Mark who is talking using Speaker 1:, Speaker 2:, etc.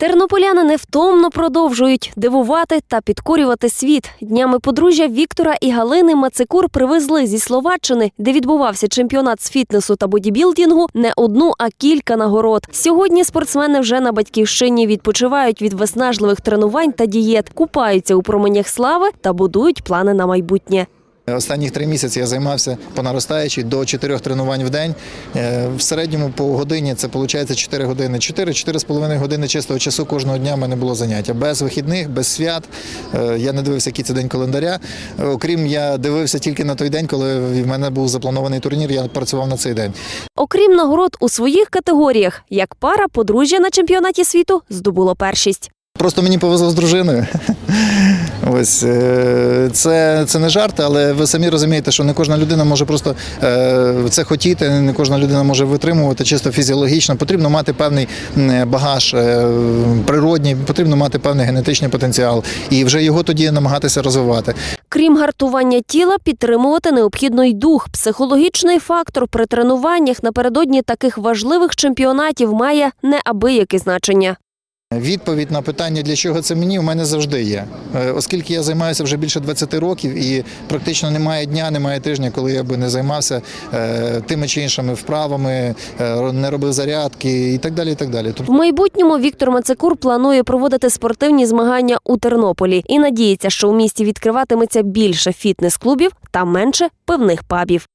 Speaker 1: Тернополяни невтомно продовжують дивувати та підкорювати світ. Днями подружжя Віктора і Галини Мацикур привезли зі Словаччини, де відбувався чемпіонат з фітнесу та бодібілдингу, не одну, а кілька нагород. Сьогодні спортсмени вже на батьківщині відпочивають від виснажливих тренувань та дієт, купаються у променях слави та будують плани на майбутнє.
Speaker 2: Останніх три місяці я займався по наростаючій до чотирьох тренувань в день. Е, В середньому по годині це виходить 4 години. 4-4,5 години чистого часу кожного дня в мене було заняття. Без вихідних, без свят. Е, Я не дивився, який це день календаря. Окрім я дивився тільки на той день, коли в мене був запланований турнір. Я працював на цей день.
Speaker 1: Окрім нагород у своїх категоріях, як пара подружжя на чемпіонаті світу здобуло першість.
Speaker 2: Просто мені повезло з дружиною. Ось е, це, це не жарт, але ви самі розумієте, що не кожна людина може просто е, це хотіти, не кожна людина може витримувати чисто фізіологічно. Потрібно мати певний багаж е, природній, потрібно мати певний генетичний потенціал і вже його тоді намагатися розвивати.
Speaker 1: Крім гартування тіла, підтримувати необхідно й дух. Психологічний фактор при тренуваннях напередодні таких важливих чемпіонатів має неабияке значення.
Speaker 2: Відповідь на питання, для чого це мені, у мене завжди є. Е, Оскільки я займаюся вже більше 20 років і практично немає дня, немає тижня, коли я би не займався е, тими чи іншими вправами, е, не робив зарядки і так далі. І так далі.
Speaker 1: В майбутньому Віктор Мацекур планує проводити спортивні змагання у Тернополі і надіється, що у місті відкриватиметься більше фітнес-клубів та менше пивних пабів.